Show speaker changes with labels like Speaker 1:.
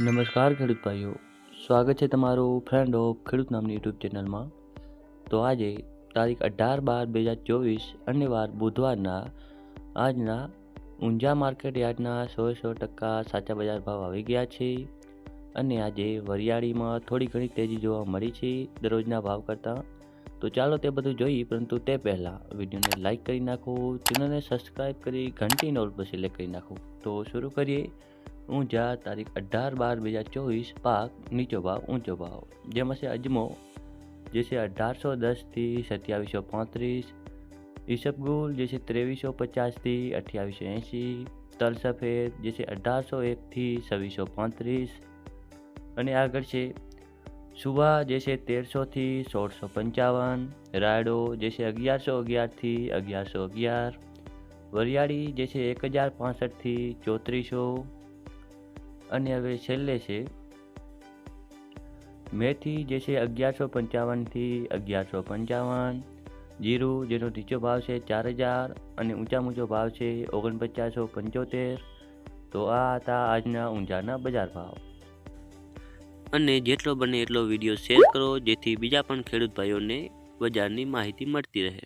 Speaker 1: નમસ્કાર ખેડૂત ભાઈઓ. સ્વાગત છે તમારું ફ્રેન્ડ ઓફ ખેડૂત નામની યુટ્યુબ ચેનલમાં. તો આજે તારીખ અઢાર બાર બે હજાર ચોવીસ અને વાર બુધવારના આજના ઊંઝા માર્કેટ યાર્ડના સો સો ટકા સાચા બજાર ભાવ આવી ગયા છે. અને આજે વરિયાળીમાં થોડી ઘણી તેજી જોવા મળી છે દરરોજના ભાવ કરતાં. તો ચાલો તે બધું જોઈએ, પરંતુ તે પહેલાં વિડીયોને લાઇક કરી નાખો, ચેનલને સબસ્ક્રાઈબ કરી ઘંટી નોલ પર સિલેક્ટ કરી નાખો. તો શરૂ કરીએ. ઊંઝા તારીખ અઢાર બાર બે હજાર ચોવીસ પાક નીચો ભાવ, ઊંચો ભાવ. જેમાં છે અજમો, જે છે અઢારસો દસથી સત્યાવીસો પાંત્રીસ. ઈસબગુલ, જે છે ત્રેવીસો પચાસથી અઠ્યાવીસો એંશી. તલ સફેદ જે છે અઢારસો એકથી છવ્વીસો પાંત્રીસ. અને આગળ છે સુવા, જે છે તેરસોથી સોળસો પંચાવન. રાયડો, જે છે અગિયારસો અગિયારથી અગિયારસો અગિયાર. વરિયાળી, જે છે એક હજાર પાસઠથી ચોત્રીસો. અને હવે છેલ્લે છે, મેથી જે છે અગિયારસો પંચાવનથી અગિયારસો પંચાવન. જીરું જેનો નીચો ભાવ છે ચાર હજાર અને ઊંચા ઊંચો ભાવ છે ઓગણપચાસો પંચોતેર. તો આ હતા આજના ઊંઝાના બજાર ભાવ.
Speaker 2: અને જેટલો બને એટલો વીડિયો શેર કરો, જેથી બીજા પણ ખેડૂત ભાઈઓને બજારની માહિતી મળતી રહે.